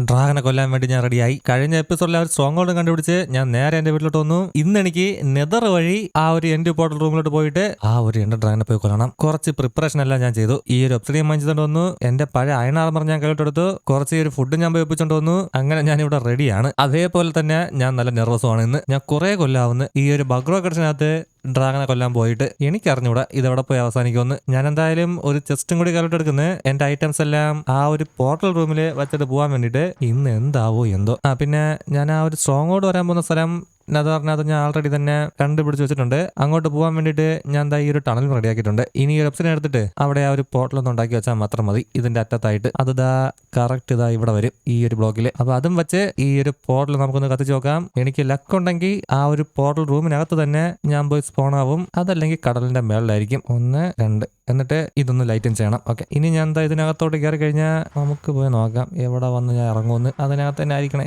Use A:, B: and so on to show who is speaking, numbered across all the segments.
A: ഡ്രാഗനെ കൊല്ലാൻ വേണ്ടി ഞാൻ റെഡിയായി. കഴിഞ്ഞ എപ്പിസോഡിൽ ആ ഒരു സ്ട്രോങ് ഹോൾഡ് കണ്ടുപിടിച്ച് ഞാൻ നേരെ എന്റെ വീട്ടിലോട്ട് വന്നു. ഇന്ന് എനിക്ക് നെതർ വഴി ആ ഒരു എൻഡ് പോർട്ടൽ റൂമിലോട്ട് പോയിട്ട് ആ ഒരു എൻഡ് ഡ്രാഗനെ പോയി കൊല്ലണം. കുറച്ച് പ്രിപ്പറേഷൻ എല്ലാം ഞാൻ ചെയ്തു. ഈ ഒരു ഒബ്സിഡിയം വാങ്ങിച്ചുകൊണ്ട് വന്നു. എന്റെ പഴയ അയൺ ആർമർ ഞാൻ കയ്യിലോട്ടെടുത്തു കുറച്ച് ഒരു ഫുഡ് ഞാൻ പോയി ഒപ്പിച്ചോണ്ട് വന്നു. അങ്ങനെ ഞാൻ ഇവിടെ റെഡിയാണ് അതേപോലെ തന്നെ ഞാൻ നല്ല നെർവസുമാണ് ഇന്ന്. ഞാൻ കുറെ കൊല്ലാവുന്നു. ഈ ഒരു ബഗ്രോ കടച്ചിനകത്ത് ഡ്രാഗനെ കൊല്ലാൻ പോയിട്ട് എനിക്കറിഞ്ഞൂടാ ഇതവിടെ പോയി അവസാനിക്കുമെന്ന്. ഞാൻ എന്തായാലും ഒരു ചെസ്റ്റും കൂടി കലോട്ട് എടുക്കുന്നത് എന്റെ ഐറ്റംസ് എല്ലാം ആ ഒരു പോർട്ടൽ റൂമിൽ വെച്ചിട്ട് പോകാൻ വേണ്ടിയിട്ട് ഇന്ന് എന്താവോ എന്തോ. ആ പിന്നെ ഞാൻ ആ ഒരു സ്ട്രോങ്ങോട് വരാൻ പോകുന്ന സ്ഥലം നെതറിനകത്ത് ഞാൻ ആൾറെഡി തന്നെ കണ്ടുപിടിച്ച് വെച്ചിട്ടുണ്ട്. അങ്ങോട്ട് പോകാൻ വേണ്ടിയിട്ട് ഞാൻ ഈ ഒരു ടണൽ റെഡിയാക്കിയിട്ടുണ്ട്. ഇനി ഒരു വെബ്സൈറ്റ് എടുത്തിട്ട് അവിടെ ആ ഒരു പോർട്ടൽ ഒന്ന് ഉണ്ടാക്കി വെച്ചാൽ മാത്രം മതി. ഇതിന്റെ അറ്റത്തായിട്ട്. അത് ഇതാ കറക്റ്റ് ഇതാ ഇവിടെ വരും ഈ ഒരു ബ്ലോക്കിൽ അപ്പൊ അതും വെച്ച് ഈ ഒരു പോർട്ടൽ നമുക്കൊന്ന് കത്തിച്ച് നോക്കാം. എനിക്ക് ലക്ക് ഉണ്ടെങ്കിൽ ആ ഒരു പോർട്ടൽ റൂമിനകത്ത് തന്നെ ഞാൻ പോയി സ്പോൺ ആവും. അതല്ലെങ്കിൽ കടലിന്റെ മേളിലായിരിക്കും. ഒന്ന് രണ്ട്. എന്നിട്ട് ഇതൊന്ന് ലൈറ്റൻ ചെയ്യണം. ഓക്കെ ഇനി ഞാൻ എന്താ ഇതിനകത്തോട്ട് കയറി കഴിഞ്ഞാൽ നമുക്ക് പോയി നോക്കാം. എവിടെ വന്ന് ഞാൻ ഇറങ്ങുമെന്ന്. അതിനകത്ത് തന്നെ ആയിരിക്കണേ.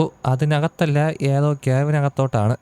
A: ഓ അതിനകത്തല്ല ഏതോ ക്യാബിനകത്തോട്ടാണ്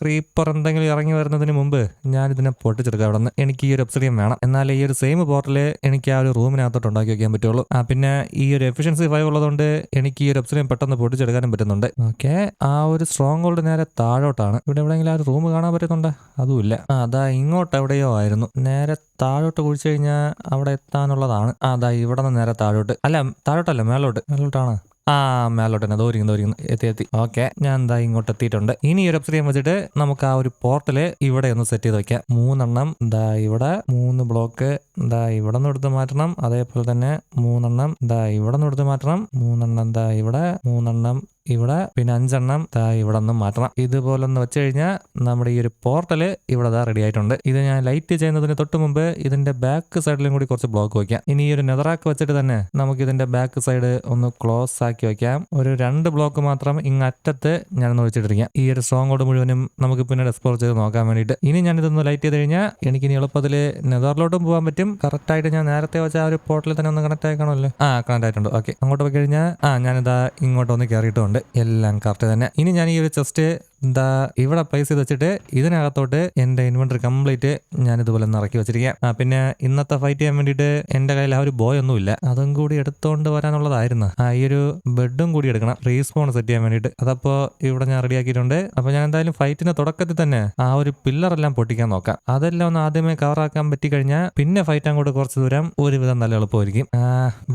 A: ക്രീപ്പർ എന്തെങ്കിലും ഇറങ്ങി വരുന്നതിന് മുമ്പ് ഞാൻ ഇതിനെ പൊട്ടിച്ചെടുക്കാം. അവിടെ നിന്ന് എനിക്ക് ഈ ഒരു ഒബ്സിഡിയം വേണം. എന്നാൽ ഈ ഒരു സെയിം പോർട്ടൽ എനിക്ക് ആ ഒരു റൂമിനകത്തോട്ട് ഉണ്ടാക്കി വെക്കാൻ പറ്റുള്ളൂ. ആ പിന്നെ ഈ ഒരു എഫിഷ്യൻസി ഫൈവ് ഉള്ളതുകൊണ്ട് എനിക്ക് ഈ ഒരു ഒബ്സിഡിയം പെട്ടെന്ന് പൊട്ടിച്ചെടുക്കാനും പറ്റുന്നുണ്ട്. ഓക്കെ. ആ ഒരു സ്ട്രോങ് ഹോൾഡ് നേരെ താഴോട്ടാണ്. ഇവിടെ എവിടെയെങ്കിലും ആ ഒരു റൂം കാണാൻ പറ്റുന്നുണ്ട്? അതുമില്ല. അതാ ഇങ്ങോട്ട് എവിടെയോ ആയിരുന്നു. നേരെ താഴോട്ട് കുഴിച്ചു കഴിഞ്ഞാൽ അവിടെ എത്താനുള്ളതാണ്. അതാ ഇവിടെ നിന്ന് നേരെ താഴോട്ട്. അല്ല താഴോട്ടല്ല മേലോട്ട് മേലോട്ടാണ് ആ മേലോട്ട് തന്നെ. ദൂരിക്കുന്നു എത്തി എത്തി. ഓക്കെ. ഞാൻ എന്താ ഇങ്ങോട്ട് എത്തിയിട്ടുണ്ട്. ഇനി ഒരു വെബ്സൈറ്റ് വെച്ചിട്ട് നമുക്ക് ആ ഒരു പോർട്ടൽ ഇവിടെ ഒന്ന് സെറ്റ് ചെയ്ത് വെക്കാം. മൂന്നെണ്ണം ദാ ഇവിടെ മൂന്ന് ബ്ലോക്ക് ദാ ഇവിടെ നിന്ന് എടുത്ത് മാറ്റണം. അതേപോലെ തന്നെ മൂന്നെണ്ണം ദാ ഇവിടെ നിന്ന് എടുത്ത് മാറ്റണം. മൂന്നെണ്ണം ദാ ഇവിടെ മൂന്നെണ്ണം ഇവിടെ പിന്നെ അഞ്ചെണ്ണം ഇവിടെ നിന്ന് മാറ്റണം. ഇതുപോലെ ഒന്ന് വെച്ച് കഴിഞ്ഞാൽ നമ്മുടെ ഈ ഒരു പോർട്ടൽ ഇവിടെ ദാ റെഡി ആയിട്ടുണ്ട്. ഇത് ഞാൻ ലൈറ്റ് ചെയ്യുന്നതിന് തൊട്ട് മുമ്പ് ഇതിന്റെ ബാക്ക് സൈഡിലും കൂടി കുറച്ച് ബ്ലോക്ക് വയ്ക്കാം ഇനി ഈ ഒരു നെതറാക്ക് വെച്ചിട്ട് തന്നെ നമുക്ക് ഇതിന്റെ ബാക്ക് സൈഡ് ഒന്ന് ക്ലോസ് ആക്കി വെക്കാം. ഒരു രണ്ട് ബ്ലോക്ക് മാത്രം ഇങ്ങ് അറ്റത്ത് ഞാനൊന്ന് ഒഴിച്ചിട്ടിരിക്കാം ഈ ഒരു സ്ട്രോങ് കോഡ് മുഴുവനും നമുക്ക് പിന്നീട് എക്സ്പ്ലോർ ചെയ്ത് നോക്കാൻ വേണ്ടിയിട്ട്. ഇനി ഞാൻ ഇതൊന്ന് ലൈറ്റ് ചെയ്ത് കഴിഞ്ഞാൽ എനിക്ക് ഇനി എളുപ്പത്തിൽ നെതറിലോട്ടും പോകാൻ പറ്റും. കറക്റ്റായിട്ട് ഞാൻ നേരത്തെ വെച്ച ആ ഒരു പോർട്ടലിൽ തന്നെ ഒന്ന് കണക്ട് ആക്കണമല്ലോ ആ കണക്ട് ആയിട്ടുണ്ട്. ഓക്കെ അങ്ങോട്ട് പോയി കഴിഞ്ഞാൽ ആ ഞാനിതാ ഇങ്ങോട്ട് ഒന്ന് കയറിയിട്ടുണ്ട് എല്ലാം കറക്റ്റ് തന്നെ. ഇനി ഞാൻ ഈ ഒരു ചെസ്റ്റ് എന്താ ഇവിടെ പ്ലേസ് ചെയ്ത് വെച്ചിട്ട് ഇതിനകത്തോട്ട് എന്റെ ഇൻവെർട്ടർ കംപ്ലീറ്റ് ഞാൻ ഇതുപോലെ ഒന്ന് ഇറക്കി വെച്ചിരിക്കാം. ആ പിന്നെ ഇന്നത്തെ ഫൈറ്റ് ചെയ്യാൻ വേണ്ടിയിട്ട് എന്റെ കയ്യിൽ ആ ഒരു ബോയ് ഒന്നുമില്ല അതും കൂടി എടുത്തോണ്ട് വരാനുള്ളതായിരുന്നു. ആ ഈ ഒരു ബെഡും കൂടി എടുക്കണം. റീസ്പോൺ സെറ്റ് ചെയ്യാൻ വേണ്ടിയിട്ട്. അതപ്പോ ഇവിടെ ഞാൻ റെഡിയാക്കിയിട്ടുണ്ട് അപ്പൊ ഞാൻ എന്തായാലും ഫൈറ്റിന്റെ തുടക്കത്തിൽ തന്നെ ആ ഒരു പില്ലർ എല്ലാം പൊട്ടിക്കാൻ നോക്കാം. അതെല്ലാം ഒന്ന് ആദ്യമേ കവറാക്കാൻ പറ്റി കഴിഞ്ഞാൽ പിന്നെ ഫൈറ്റ് അങ്ങോട്ട് കുറച്ച് ദൂരം ഒരുവിധം നല്ല എളുപ്പമായിരിക്കും.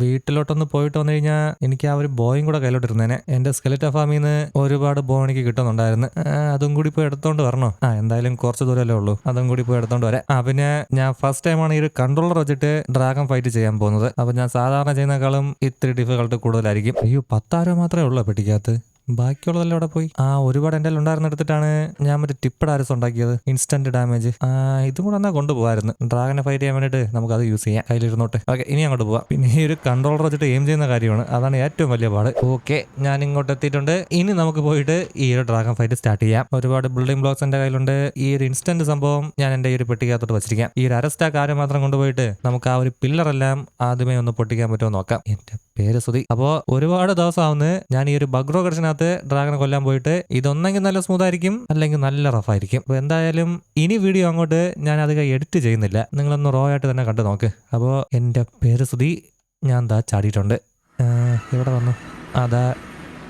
A: വീട്ടിലോട്ടൊന്ന് പോയിട്ട് വന്നു കഴിഞ്ഞാൽ എനിക്ക് ആ ഒരു ബോയും കൂടെ കയ്യിലോട്ട് ഇരുന്നേനെ. എന്റെ സ്കെലിറ്റ ഫാമിൽ നിന്ന് ഒരുപാട് ബോണിക്ക് കിട്ടുന്നുണ്ടായിരുന്നു. അതും കൂടി പോയി എടുത്തോണ്ട് വരണോ? ആ എന്തായാലും കുറച്ച് ദൂരമല്ലേ ഉള്ളൂ. അതും കൂടി പോയി എടുത്തോണ്ട് വരാം. ആ പിന്നെ ഞാൻ ഫസ്റ്റ് ടൈമാണ് ഈ ഒരു കൺട്രോളർ വെച്ചിട്ട് ഡ്രാഗൺ ഫൈറ്റ് ചെയ്യാൻ പോകുന്നത്. അപ്പൊ ഞാൻ സാധാരണ ചെയ്യുന്നേക്കാളും ഇത്തിരി ഡിഫിക്കൾട്ട് കൂടുതലായിരിക്കും. അയ്യോ പത്താരോ മാത്രമേ ഉള്ളൂ പെട്ടിക്കകത്ത്? ബാക്കിയുള്ളതെല്ലാം അവിടെ പോയി? ആ ഒരുപാട് എന്റെ ഉണ്ടായിരുന്ന എടുത്തിട്ടാണ് ഞാൻ മറ്റേ ടിപ്പഡ് ആരസ് ഉണ്ടാക്കിയത്. Instant damage. ആ ഇതും കൂടെ എന്നാ കൊണ്ടുപോകായിരുന്നു ഡ്രാഗനെ ഫൈറ്റ് ചെയ്യാൻ വേണ്ടിയിട്ട് നമുക്ക് അത് യൂസ് ചെയ്യാം. കയ്യിലിരുന്നോട്ടെ. ഓക്കെ ഇനി അങ്ങോട്ട് പോവാം. പിന്നെ ഈ ഒരു കൺട്രോളർ വെച്ചിട്ട് എയിം ചെയ്യുന്ന കാര്യമാണ്. അതാണ് ഏറ്റവും വലിയ പാട്. ഓക്കെ ഞാൻ ഇങ്ങോട്ട് എത്തിയിട്ടുണ്ട്. ഇനി നമുക്ക് പോയിട്ട് ഈ ഒരു ഡ്രാഗൺ ഫൈറ്റ് സ്റ്റാർട്ട് ചെയ്യാം. ഒരുപാട് ബിൽഡിംഗ് ബ്ലോക്സ് എന്റെ കയ്യിലുണ്ട്. ഈ ഒരു ഇൻസ്റ്റന്റ് സംഭവം ഞാൻ എന്റെ ഈ ഒരു പെട്ടിക്കകത്തോട്ട് വെച്ചിരിക്കാം. ഈ ഒരു അറസ്റ്റ് ആ കാര്യം മാത്രം കൊണ്ടുപോയിട്ട് നമുക്ക് ആ ഒരു പില്ലറെല്ലാം ആദ്യമേ ഒന്ന് പൊട്ടിക്കാൻ പറ്റുമോ നോക്കാം. എന്റെ പേര് സ്തുതി അപ്പോ ഒരുപാട് ദിവസമാവുന്ന ഞാൻ ഈ ഒരു ബഗ്രോ കടച്ചിനകത്ത് ഡ്രാഗനെ കൊല്ലാൻ പോയിട്ട്. ഇതൊന്നെങ്കിൽ നല്ല സ്മൂത്ത് ആയിരിക്കും അല്ലെങ്കിൽ നല്ല റഫ് ആയിരിക്കും അപ്പൊ എന്തായാലും ഇനി വീഡിയോ അങ്ങോട്ട് ഞാൻ അധികം എഡിറ്റ് ചെയ്യുന്നില്ല. നിങ്ങളൊന്ന് റോ ആയിട്ട് തന്നെ കണ്ടു നോക്ക്. അപ്പോൾ എന്റെ പേര് സ്തുതി ഞാൻ ദാ ചാടിയിട്ടുണ്ട്. ഇവിടെ വന്നു. അതാ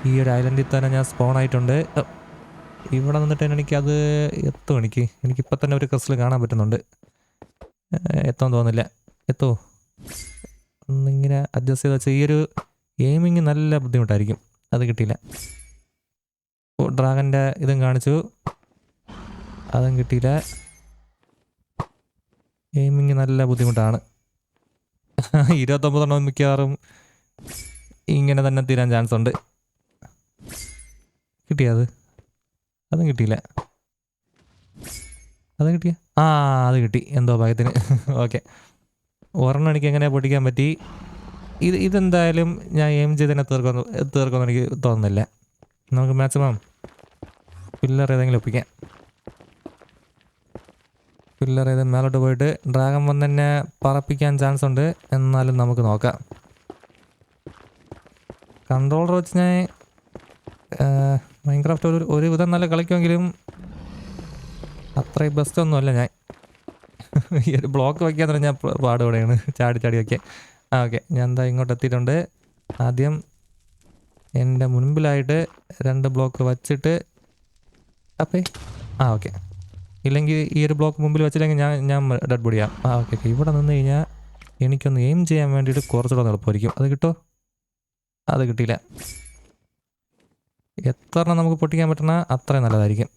A: ഈ ഒരു ഐലൻഡിൽ തന്നെ ഞാൻ സ്പോൺ ആയിട്ടുണ്ട്. ഇവിടെ നിന്നിട്ട് എനിക്കത് എത്തും എനിക്ക്. എനിക്കിപ്പോൾ തന്നെ ഒരു ക്രിസ്റ്റൽ കാണാൻ പറ്റുന്നുണ്ട്. എത്താൻ തോന്നില്ല എത്തോ. ഒന്നിങ്ങനെ അഡ്ജസ്റ്റ് ചെയ്ത് വെച്ചാൽ ഈ ഒരു എയിമിങ് നല്ല ബുദ്ധിമുട്ടായിരിക്കും. അത് കിട്ടിയില്ല. ഡ്രാഗന്റെ ഇതും കാണിച്ചു. അതും കിട്ടിയില്ല. എയിമിങ് നല്ല ബുദ്ധിമുട്ടാണ്. ഇരുപത്തൊമ്പതെണ്ണം മിക്കവാറും ഇങ്ങനെ തന്നെ തീരാൻ ചാൻസ് ഉണ്ട്. കിട്ടിയത് അതും? കിട്ടിയില്ല. അത് കിട്ടിയ? ആ അത് കിട്ടി. എന്തോ ഭാഗ്യത്തിന് ഓക്കെ ഒരെണ്ണം എനിക്ക് എങ്ങനെ പൊട്ടിക്കാൻ പറ്റി? ഇത് ഇതെന്തായാലും ഞാൻ എയിം ചെയ്ത് തന്നെ തീർക്കുന്നു തീർക്കുമെന്ന് എനിക്ക് തോന്നുന്നില്ല. നമുക്ക് മാക്സിമം പില്ലർ ഏതെങ്കിലും ഒപ്പിക്കാം. പില്ലർ ഏത് മേലോട്ട് പോയിട്ട് ഡ്രാഗൺ വന്ന് തന്നെ പറപ്പിക്കാൻ ചാൻസ് ഉണ്ട്. എന്നാലും നമുക്ക് നോക്കാം. കൺട്രോളർ വെച്ച് ഞാൻ മൈൻക്രാഫ്റ്റ് ഒരു ഒരുവിധം നല്ല കളിക്കുമെങ്കിലും അത്രയും ബെസ്റ്റ് ഒന്നുമല്ല ഞാൻ. ഈ ഒരു ബ്ലോക്ക് വയ്ക്കാൻ പറഞ്ഞാൽ പാടുകൂടെയാണ് ചാടി ചാടി വയ്ക്കാൻ. ആ ഓക്കെ. ഞാൻ എന്താ ഇങ്ങോട്ട് എത്തിയിട്ടുണ്ട്. ആദ്യം എന്റെ മുൻപിലായിട്ട് രണ്ട് ബ്ലോക്ക് വച്ചിട്ട് അപ്പേ. ആ ഓക്കെ. ഇല്ലെങ്കിൽ ഈ ഒരു ബ്ലോക്ക് മുമ്പിൽ വെച്ചില്ലെങ്കിൽ ഞാൻ ഞാൻ ഡെഡ് ബോഡിയാം ആ ഓക്കെ ഓക്കെ. ഇവിടെ നിന്ന് കഴിഞ്ഞാൽ എനിക്കൊന്ന് എയിം ചെയ്യാൻ വേണ്ടിയിട്ട് കുറച്ചുകൂടെ എളുപ്പമായിരിക്കും. അത് കിട്ടോ? അത് കിട്ടിയില്ല. എത്ര നമുക്ക് പൊട്ടിക്കാൻ പറ്റണ അത്രയും നല്ലതായിരിക്കും.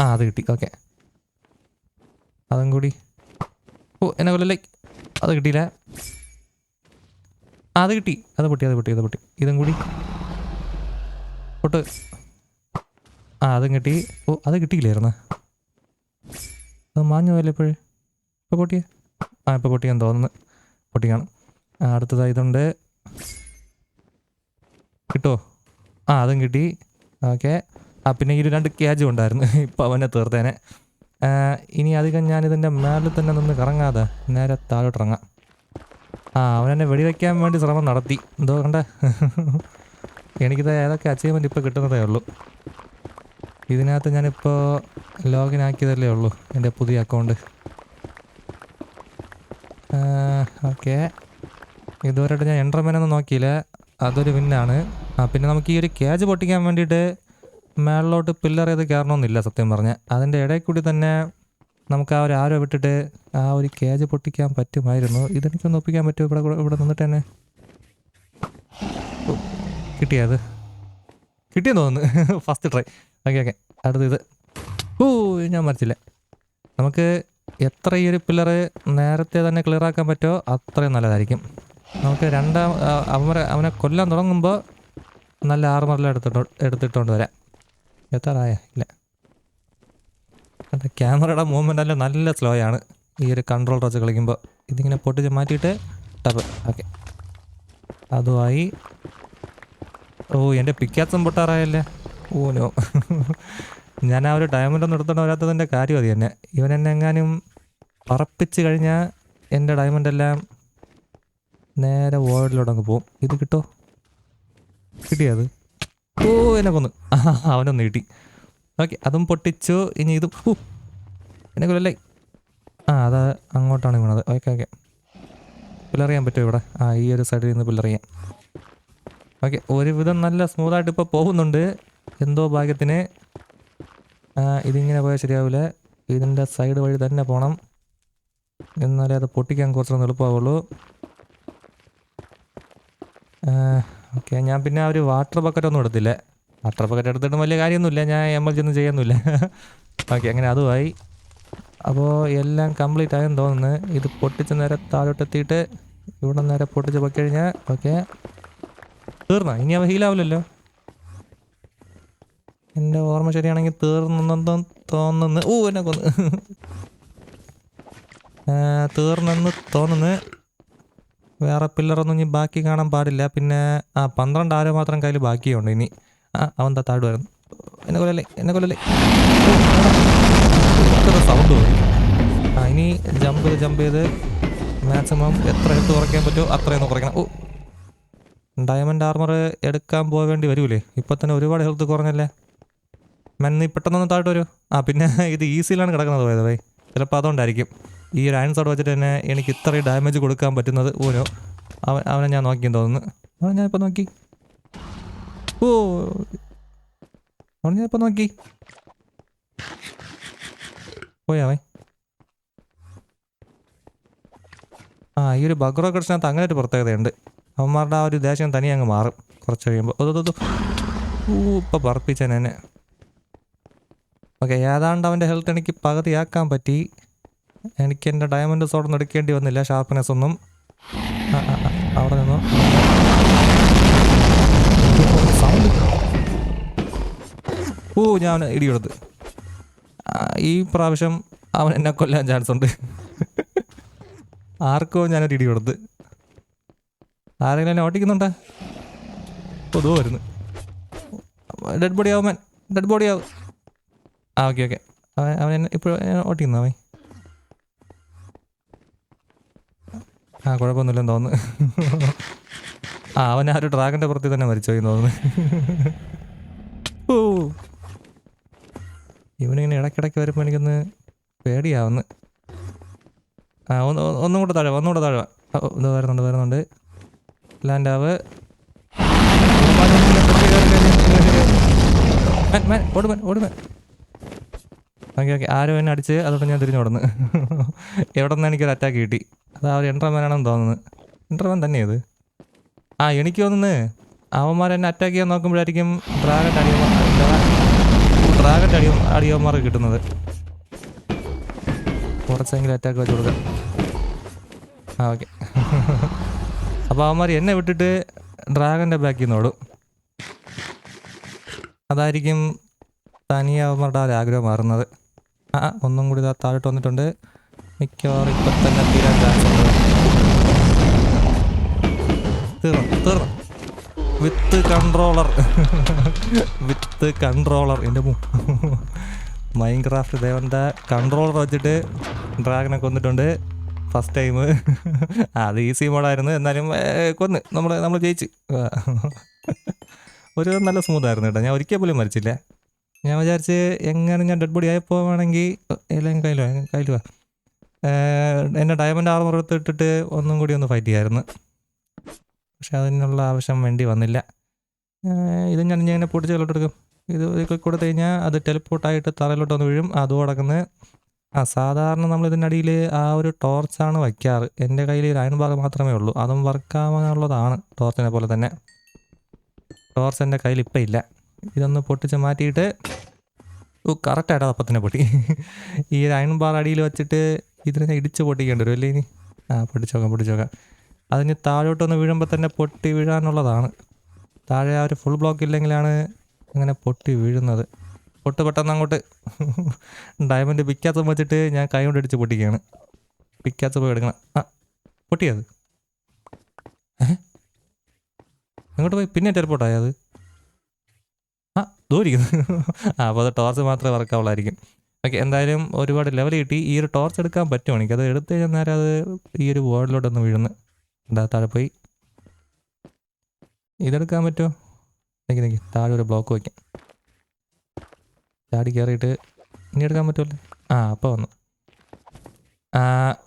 A: ആ അത് കിട്ടി. ഓക്കെ. അതും കൂടി. ഓ എന്നെ കൊല്ലല്ലേ അത് കിട്ടിയില്ല. അത് കിട്ടി. അത് പൊട്ടി അത് പൊട്ടി അത് പൊട്ടി. ഇതും കൂടി. പൊട്ട്. ആ അതും കിട്ടി. ഓ അത് കിട്ടിയില്ലായിരുന്നു? അത് മാഞ്ഞു പോയല്ലോ ഇപ്പോഴേ. ഇപ്പോൾ പൊട്ടിയേ? ആ ഇപ്പോൾ പൊട്ടിയാൻ തോന്നുന്നു. പൊട്ടിക്കാണ് അടുത്തതായി ഇതുണ്ട്. കിട്ടോ? ആ അതും കിട്ടി. ഓക്കെ. ആ പിന്നെ ഈ രണ്ട് ക്യാജും ഉണ്ടായിരുന്നു. ഇപ്പോൾ അവനെ തീർത്തേനെ. ഇനി അധികം ഞാനിതിന്റെ മേളിൽ തന്നെ നിന്ന് കറങ്ങാതെ നേരെ താഴോട്ട് ഇറങ്ങാം ആ അവനെന്നെ വെടിവെക്കാൻ വേണ്ടി ശ്രമം നടത്തി. എന്തോ കണ്ട? എനിക്കിത് ഏതൊക്കെ അച്ചീവ്മെന്റ് ഇപ്പോൾ കിട്ടുന്നതേ ഉള്ളൂ. ഇതിനകത്ത് ഞാനിപ്പോൾ ലോഗിൻ ആക്കിയതല്ലേ ഉള്ളൂ എന്റെ പുതിയ അക്കൗണ്ട് ഓക്കെ ഇതുവരെയായിട്ട് ഞാൻ എൻട്രമെനൊന്നും നോക്കിയില്ല. അതൊരു വിന്നാണ് ആ പിന്നെ നമുക്ക് ഈ ഒരു കേജ് പൊട്ടിക്കാൻ വേണ്ടിയിട്ട് മേളിലോട്ട് പില്ലർ ചെയ്ത് കയറണമെന്നില്ല സത്യം പറഞ്ഞാൽ അതിന്റെ ഇടയിൽ കൂടി തന്നെ നമുക്ക് ആ ഒരു ആരോ വിട്ടിട്ട് ആ ഒരു കേജ് പൊട്ടിക്കാൻ പറ്റുമായിരുന്നു. ഇതെനിക്കൊന്ന് ഒപ്പിക്കാൻ പറ്റുമോ ഇവിടെ ഇവിടെ നിന്നിട്ട് തന്നെ കിട്ടിയത് കിട്ടിയെന്ന് തോന്നുന്നു. ഫസ്റ്റ് ട്രൈ ഓക്കെ ഓക്കെ അടുത്ത ഇത്. ഓ ഞാൻ മരിച്ചില്ല. നമുക്ക് എത്ര ഈ ഒരു പില്ലറ് നേരത്തെ തന്നെ ക്ലിയർ ആക്കാൻ പറ്റുമോ അത്രയും നല്ലതായിരിക്കും. നമുക്ക് രണ്ടാം അവനെ അവനെ കൊല്ലാൻ തുടങ്ങുമ്പോൾ നല്ല ആർമറിൽ എടുത്തിട്ടോ എടുത്തിട്ടോണ്ട് വരാം. എത്താറായ? ഇല്ല. ക്യാമറയുടെ മൂവ്മെന്റ് എല്ലാം നല്ല സ്ലോ ആണ്. ഈ ഒരു കൺട്രോൾ ടച്ച് കളിക്കുമ്പോൾ ഇതിങ്ങനെ പൊട്ടിച്ച് മാറ്റിയിട്ട് ടപ്പ് ഓക്കെ അതുമായി ഓ എന്റെ പിക്കാത്തും പൊട്ടാറായല്ലേ? ഓ നോ ഞാൻ ആ ഒരു ഡയമണ്ട് ഒന്നും എടുത്തോണ്ട് വരാത്തതിന്റെ കാര്യം അത് തന്നെ. ഇവൻ എന്നെ എങ്ങാനും പറപ്പിച്ച് കഴിഞ്ഞാൽ എന്റെ ഡയമണ്ട് എല്ലാം നേരെ വേൾഡിലോട്ട് അങ്ങ് പോവും. ഇത് കിട്ടോ? കിട്ടിയത് ഓ എന്നെ കൊന്ന്. അവനൊന്ന് കിട്ടി. ഓക്കെ അതും പൊട്ടിച്ചു. ഇനി ഇതും ഹൂ, എന്നെ കൊല്ലല്ലേ? ആ അത് അങ്ങോട്ടാണ് വീണത്. Okay okay. പില്ലറിയാൻ പറ്റുമോ ഇവിടെ? ആ ഈ ഒരു സൈഡിൽ നിന്ന് പില്ലറിയാം. ഓക്കെ ഒരുവിധം നല്ല സ്മൂത്തായിട്ട് ഇപ്പോൾ പോകുന്നുണ്ട്. എന്തോ ഭാഗ്യത്തിന്. ഇതിങ്ങനെ പോയാൽ ശരിയാവില്ല ഇതിന്റെ സൈഡ് വഴി തന്നെ പോകണം എന്നാലേ അത് പൊട്ടിക്കാൻ കുറച്ചൊന്നും എളുപ്പമാവുള്ളൂ. ഓക്കെ ഞാൻ പിന്നെ ഒരു വാട്ടർ ബക്കറ്റ് ഒന്നും എടുത്തില്ല വാട്ടർ ബക്കറ്റ് എടുത്തിട്ടും വലിയ കാര്യമൊന്നുമില്ല. ഞാൻ എമർജൻസി ചെയ്യുന്നില്ല. ഓക്കെ അങ്ങനെ അതുമായി. അപ്പോൾ എല്ലാം കംപ്ലീറ്റ് ആയെന്ന് തോന്നുന്നു. ഇത് പൊട്ടിച്ച് നേരെ താഴോട്ടെത്തിയിട്ട് ഇവിടെ നേരെ പൊട്ടിച്ച് പൊക്കി കഴിഞ്ഞാൽ ഓക്കെ. തീർന്ന? ഇനി അവ ഹീലാവില്ലല്ലോ എന്റെ ഓർമ്മ ശരിയാണെങ്കിൽ തീർന്നെന്നും തോന്നുന്നു. ഓ എന്നെ കൊന്ന്. തീർന്നെന്ന് തോന്നുന്നു. വേറെ പില്ലറൊന്നും ഇനി ബാക്കി കാണാൻ പാടില്ല. പിന്നെ ആ പന്ത്രണ്ട് ആരോ മാത്രം കയ്യിൽ ബാക്കിയുണ്ട് ഇനി. ആ അവൻ വരുന്നു എന്നെ കൊല്ലല്ലേ എന്നെ കൊല്ലല്ലേ. സൗണ്ട് ആ ഇനി ജമ്പ് ചെയ്ത് ജമ്പ് ചെയ്ത് മാക്സിമം എത്ര ഹെൽത്ത് കുറയ്ക്കാൻ പറ്റുമോ അത്രയൊന്ന് കുറയ്ക്കണം. ഓ ഡയമണ്ട് ആർമർ എടുക്കാൻ പോകേണ്ടി വരൂലേ? ഇപ്പം തന്നെ ഒരുപാട് ഹെൽത്ത് കുറഞ്ഞല്ലേ? മെൻ നീ പെട്ടെന്നൊന്ന് താഴ്ത്തു വരൂ. ആ പിന്നെ ഇത് ഈസിയിലാണ് കിടക്കുന്നത് പോയത് വൈ ചിലപ്പോൾ അതുകൊണ്ടായിരിക്കും. ഈ ഒരു ആൻസോട് വെച്ചിട്ട് തന്നെ എനിക്ക് ഇത്രയും ഡാമേജ് കൊടുക്കാൻ പറ്റുന്നത് ഓരോ അവൻ അവനെ ഞാൻ നോക്കിയെന്ന് തോന്നുന്നു. അവനെ ഞാൻ ഇപ്പം നോക്കി. ഓ. അവൻ ഞാൻ ഇപ്പം നോക്കി. അവൻ. ആ ഈ ഒരു ബഗ്രോ കൃഷ്ണത്ത് അങ്ങനെ ഒരു പ്രത്യേകതയുണ്ട്. അവന്മാരുടെ ആ ഒരു ദേശം തനിയെ അങ്ങ് മാറും കുറച്ച് കഴിയുമ്പോൾ ഓ ഇപ്പം പറപ്പിച്ചൻ എന്നെ. ഓക്കെ ഏതാണ്ട് അവന്റെ ഹെൽത്ത് എനിക്ക് പകുതിയാക്കാൻ പറ്റി. എനിക്ക് എന്റെ ഡയമണ്ട് സോഡൊന്നും എടുക്കേണ്ടി വന്നില്ല ഷാർപ്പ്നെസ് ഒന്നും. അവിടെ നിന്നു? ഓ ഞാൻ ഇടി കൊടുത്ത് ഈ പ്രാവശ്യം അവൻ എന്നെ കൊല്ലാൻ ചാൻസ് ഉണ്ട്. ആർക്കോ ഞാനൊരു ഇടി കൊടുത്ത് ആരെങ്കിലും എന്നെ ഓട്ടിക്കുന്നുണ്ടോ? പൊതുവോ വരുന്നു. ഡെഡ് ബോഡി ആവും ഡെഡ് ബോഡി ആവും. ആ ഓക്കെ ഓക്കെ. അവൻ അവൻ എന്നെ ഇപ്പോൾ ഓട്ടിക്കുന്നു അവൻ? ആ കുഴപ്പമൊന്നുമില്ലെന്ന് തോന്നുന്നു. ആ അവൻ ആ ഒരു ഡ്രാഗന്റെ പുറത്തിൽ തന്നെ മരിച്ചു എന്ന് തോന്നുന്നു. ഓ ഇവനിങ്ങനെ ഇടയ്ക്കിടയ്ക്ക് വരുമ്പോൾ എനിക്കൊന്ന് പേടിയാവുന്നു. ആ ഒന്ന് ഒന്ന് കൂടെ താഴെ ഒന്നും കൂടെ താഴെ ഇത് വരുന്നുണ്ട് വരുന്നുണ്ട്. ലാൻഡാവ്. മാൻ മാൻ ഓട് ഓട് മാൻ. Okay okay. ആരോ എന്നെ അടിച്ച് അതോടെ ഞാൻ തിരിഞ്ഞു കൊടുന്ന് എവിടെ നിന്നാണ് എനിക്കൊരു അറ്റാക്ക് കിട്ടി? അത് ആ ഒരു എൻട്രമാനാണെന്ന് തോന്നുന്നത് എൻട്രമാൻ തന്നെയത് ആ എനിക്ക് തോന്നുന്നു അവന്മാർ എന്നെ അറ്റാക്ക് ചെയ്യാൻ നോക്കുമ്പോഴായിരിക്കും ഡ്രാഗൺ അടിയോ ഡ്രാഗൺ അടിയോ അടിയോമാർ കിട്ടുന്നത്. കുറച്ചെങ്കിലും അറ്റാക്ക് വെച്ച് കൊടുക്കാം. ആ ഓക്കെ അപ്പോൾ അവന്മാർ എന്നെ വിട്ടിട്ട് ഡ്രാഗന്റെ ബാക്കിൽ നിന്ന് ഓടും. അതായിരിക്കും തനിയെ അവന്മാരുടെ ആ ഒരു ആഗ്രഹം മാറുന്നത്. ആ ഒന്നും കൂടി താഴോട്ട് വന്നിട്ടുണ്ട്. മിക്കവാറും ഇപ്പം തന്നെ തീരാൻ ചാൻസ് ഉണ്ട് തീർന്നു? തീർന്നു? വിത്ത് കൺട്രോളർ വിത്ത് കൺട്രോളർ എന്റെ മൈൻക്രാഫ്റ്റ് ദേവന്റെ കൺട്രോളർ വെച്ചിട്ട് ഡ്രാഗനെ കൊന്നിട്ടുണ്ട് ഫസ്റ്റ് ടൈം അത് ഈസി മോഡായിരുന്നു എന്നാലും കൊന്ന്. നമ്മൾ നമ്മൾ ജയിച്ച്. ഒരു നല്ല സ്മൂത്ത് ആയിരുന്നു കേട്ടോ. ഞാൻ ഒരിക്കൽ പോലും മരിച്ചില്ല. ഞാൻ വിചാരിച്ച് എങ്ങനെ ഞാൻ ഡെഡ് ബോഡി ആയി പോവാണെങ്കിൽ എല്ലാം കയ്യിലോ? കയ്യിലുവാ എന്നെ ഡയമണ്ട് ആർമർ എടുത്തിട്ടിട്ട് ഒന്നും കൂടി ഒന്ന് ഫൈറ്റ് ചെയ്യായിരുന്നു. പക്ഷെ അതിനുള്ള ആവശ്യം വേണ്ടി വന്നില്ല. ഇത് ഞാൻ ഇങ്ങനെ പൊട്ടിച്ച് കലോട്ടെടുക്കും ഇത് കൊടുത്തു കഴിഞ്ഞാൽ അത് ടെലിപ്പോർട്ടായിട്ട് തറയിലോട്ട് ഒന്ന് വീഴും. അതും അടക്കുന്നത് ആ സാധാരണ നമ്മൾ ഇതിനടിയിൽ ആ ഒരു ടോർച്ചാണ് വയ്ക്കാറ്. എന്റെ കയ്യിൽ ഒരു അയൺ മാത്രമേ ഉള്ളൂ. അതും വർക്കാവാനുള്ളതാണ് ടോർച്ചിനെ പോലെ തന്നെ. ടോർച്ച് എന്റെ കയ്യിൽ ഇപ്പം ഇല്ല. ഇതൊന്ന് പൊട്ടിച്ച് മാറ്റിയിട്ട് കറക്റ്റായിട്ട് അപ്പം തന്നെ പൊട്ടി. ഈ ഒരു അയൺ ബാർ അടിയിൽ വെച്ചിട്ട് ഇതിനെ ഇടിച്ച് പൊട്ടിക്കേണ്ടി വരും അല്ലേ ഇനി? ആ പൊട്ടിച്ചോക്കാം പൊട്ടിച്ചോക്കാം. അതിന് താഴോട്ടൊന്ന് വീഴുമ്പോൾ തന്നെ പൊട്ടി വീഴാനുള്ളതാണ്. താഴെ ആ ഒരു ഫുൾ ബ്ലോക്ക് ഇല്ലെങ്കിലാണ് അങ്ങനെ പൊട്ടി വീഴുന്നത്. പൊട്ട് പെട്ടെന്ന് അങ്ങോട്ട് ഡയമണ്ട് പിക്കാത്ത വെച്ചിട്ട് ഞാൻ കൈ കൊണ്ട് അടിച്ച് പൊട്ടിക്കുകയാണ്. പിക്കാത്ത പോയി എടുക്കണം. ആ പൊട്ടിയത് അങ്ങോട്ട് പോയി പിന്നെ ടെലിപ്പോട്ടായത് ആ ദൂരിക്കുന്നു. ആ അപ്പോൾ അത് ടോർച്ച് മാത്രമേ വർക്കാവുള്ളായിരിക്കും ഓക്കെ എന്തായാലും ഒരുപാട് ലെവൽ കിട്ടി. ഈ ഒരു ടോർച്ച് എടുക്കാൻ പറ്റുമോ എനിക്ക്? അത് എടുത്തു കഴിഞ്ഞാൽ നേരം അത് ഈ ഒരു വേർഡിലോട്ടൊന്ന് വീഴുന്നു. എന്താ താഴെ പോയി. ഇതെടുക്കാൻ പറ്റുമോ? നിൽക്കി നിൽക്കി താഴെ ഒരു ബ്ലോക്ക് വയ്ക്കാം ചാടി കയറിയിട്ട് ഇനി എടുക്കാൻ പറ്റുമല്ലോ? ആ അപ്പോൾ വന്നു.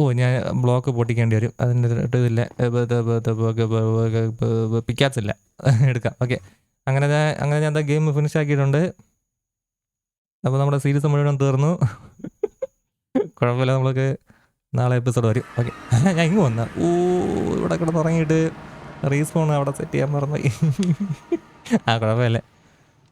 A: ഓ ഞാൻ ബ്ലോക്ക് പൊട്ടിക്കേണ്ടി വരും. അതിന്റെ ഇതില്ല പിക്കാത്തില്ല എടുക്കാം. ഓക്കെ. അങ്ങനെ അങ്ങനെ ഞാൻ എന്താ ഗെയിം ഫിനിഷ് ആക്കിയിട്ടുണ്ട്. അപ്പോൾ നമ്മുടെ സീരീസ് മുഴുവൻ തീർന്നു. കുഴപ്പമില്ല നമ്മൾക്ക് നാളെ എപ്പിസോഡ് വരും. ഓക്കെ ഞാൻ ഇങ്ങ് വന്ന. ഓ ഇവിടെ കിടന്ന് റീസ്പോൺ അവിടെ സെറ്റ് ചെയ്യാൻ പറഞ്ഞു ആ കുഴപ്പമില്ല.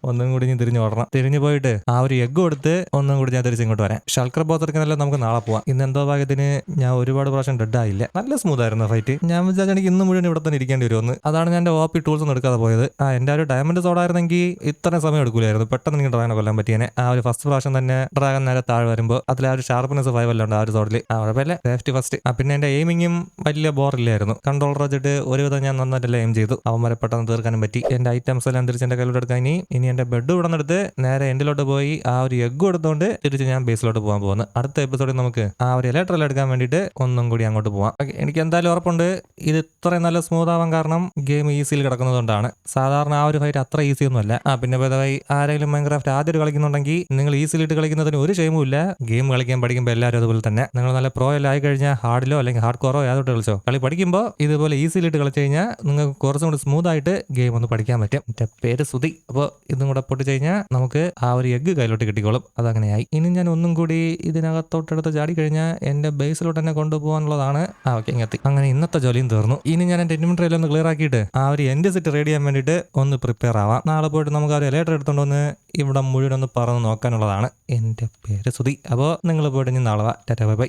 A: ഒന്നും കൂടി ഞാൻ തിരിഞ്ഞു ഓടണം. തിരിഞ്ഞു പോയിട്ട് ആ ഒരു എഗ് കൊടുത്ത് ഒന്നും കൂടി ഞാൻ തിരിച്ചിങ്ങോട്ട് വരാം. ഷൽക്കർ ബോത്തെടുക്കാനല്ല നമുക്ക് നാളെ പോവാം. ഇന്ന് എന്തോ ഭാഗ്യത്തിന് ഞാൻ ഒരുപാട് പ്രാവശ്യം ഡെഡ് ആയില്ല. നല്ല സ്മൂത്ത് ആയിരുന്നു ഫൈറ്റ് ഞാൻ വിചാരിച്ചാൽ എനിക്ക് ഇന്ന് മുഴുവൻ ഇവിടെ തന്നെ ഇരിക്കേണ്ടി വരുമെന്ന്. അതാണ് ഞാൻ എന്റെ ഓപ്പി ടൂൾസ് ഒന്നും എടുക്കാതെ പോയത്. ആ എന്റെ ഒരു ഡയമണ്ട് സോഡായിരുന്നെങ്കിൽ ഇത്രയും സമയം എടുക്കൂലായിരുന്നു. പെട്ടെന്ന് എനിക്ക് ഡ്രാഗനെ കൊല്ലാൻ പറ്റിയേനെ. ആ ഒരു ഫസ്റ്റ് പ്രാവശ്യം തന്നെ ഡ്രാഗൻ നേരെ താഴെ വരുമ്പോൾ അതിൽ ആ ഒരു ഷാർപ്പ്നെസ് ഫൈവ് അല്ല ഉണ്ട് ആ ഒരു സോഡിൽ ആ കുഴപ്പമില്ല. സേഫ്റ്റി ഫസ്റ്റ് ആ പിന്നെ എന്റെ എയിമിങ്ങും വലിയ ബോറില്ലായിരുന്നു കൺട്രോളർ വെച്ചിട്ട് ഒരുവിധം ഞാൻ നന്നായിട്ടല്ല എയിം ചെയ്തു. അവന്മാരെ പെട്ടെന്ന് തീർക്കാനും പറ്റി. എന്റെ ഐറ്റംസ് എല്ലാം തിരിച്ച് എന്റെ കയ്യിലോട്ട് എടുക്കാൻ ഇനി എന്റെ ബെഡ് ഇവിടെ നിന്നെടുത്ത് നേരെ എൻഡിലോട്ട് പോയി ആ ഒരു എഗ് എടുത്തുകൊണ്ട് തിരിച്ച് ഞാൻ ബേസിലോട്ട് പോകാൻ പോകുന്നു. അടുത്ത എപ്പിസോഡിൽ നമുക്ക് ആ ഒരു ഇലക്ട്രൽ എടുക്കാൻ വേണ്ടിയിട്ട് ഒന്നും കൂടി അങ്ങോട്ട് പോവാം. ഓക്കെ എനിക്ക് എന്തായാലും ഉറപ്പുണ്ട്. ഇത് ഇത്രയും നല്ല സ്മൂത്ത് ആവാൻ കാരണം ഗെയിം ഈസിയിൽ കിടക്കുന്നതുകൊണ്ടാണ് സാധാരണ ആ ഒരു ഫൈറ്റ് അത്ര ഈസി ഒന്നുമല്ല ആ പിന്നെ പതിവായി ആരെങ്കിലും മൈൻക്രാഫ്റ്റ് ആദ്യം കളിക്കുന്നുണ്ടെങ്കിൽ നിങ്ങൾ ഈസിലിട്ട് കളിക്കുന്നതിന് ഒരു ഷെയിമും ഇല്ല. ഗെയിം കളിക്കാൻ പഠിക്കുമ്പോൾ എല്ലാവരും അതുപോലെ തന്നെ. നിങ്ങൾ നല്ല പ്രോ എല്ലാം ആയി കഴിഞ്ഞാൽ ഹാർഡിലോ അല്ലെങ്കിൽ ഹാർഡ് കോറോ യാതൊട്ട് കളിച്ചോ. കളി പഠിക്കുമ്പോൾ ഇതുപോലെ ഈസിലിട്ട് കളിച്ചു കഴിഞ്ഞാൽ നിങ്ങൾക്ക് കുറച്ചും കൂടി സ്മൂത്ത് ആയിട്ട് ഗെയിം ഒന്ന് പഠിക്കാൻ പറ്റും. എന്റെ പേര് സുതി അപ്പോൾ ഇതും കൂടെ പൊട്ടി കഴിഞ്ഞാൽ നമുക്ക് ആ ഒരു എഗ്ഗ് കയ്യിലോട്ട് കിട്ടിക്കോളും. അതങ്ങനെയായി. ഇനി ഞാൻ ഒന്നും കൂടി ഇതിനകത്തോട്ടെടുത്ത് ചാടി കഴിഞ്ഞാൽ എന്റെ ബേസിലോട്ട് തന്നെ കൊണ്ടുപോകാനുള്ളതാണ്. ആ ഓക്കെ ഇങ്ങെത്തി അങ്ങനെ ഇന്നത്തെ ജോലിയും തീർന്നു. ഇനി ഞാൻ എന്റെ ഇൻവെന്ററി എല്ലാം ഒന്ന് ക്ലിയർ ആക്കിയിട്ട് ആ ഒരു എന്റെ സെറ്റ് റെഡി ചെയ്യാൻ വേണ്ടിയിട്ട് ഒന്ന് പ്രിപ്പയർ ആവാം. നാളെ പോയിട്ട് നമുക്ക് ആ ഒരു ലേറ്റർ എടുത്തുകൊണ്ട് വന്ന് ഇവിടെ മുഴുവൻ ഒന്ന് പറന്ന് നോക്കാനുള്ളതാണ്. എന്റെ പേര് സുതി അപ്പോൾ നിങ്ങൾ പോയിട്ട് ഞാൻ നാളെ ടാറ്റാ ബൈ ബൈ.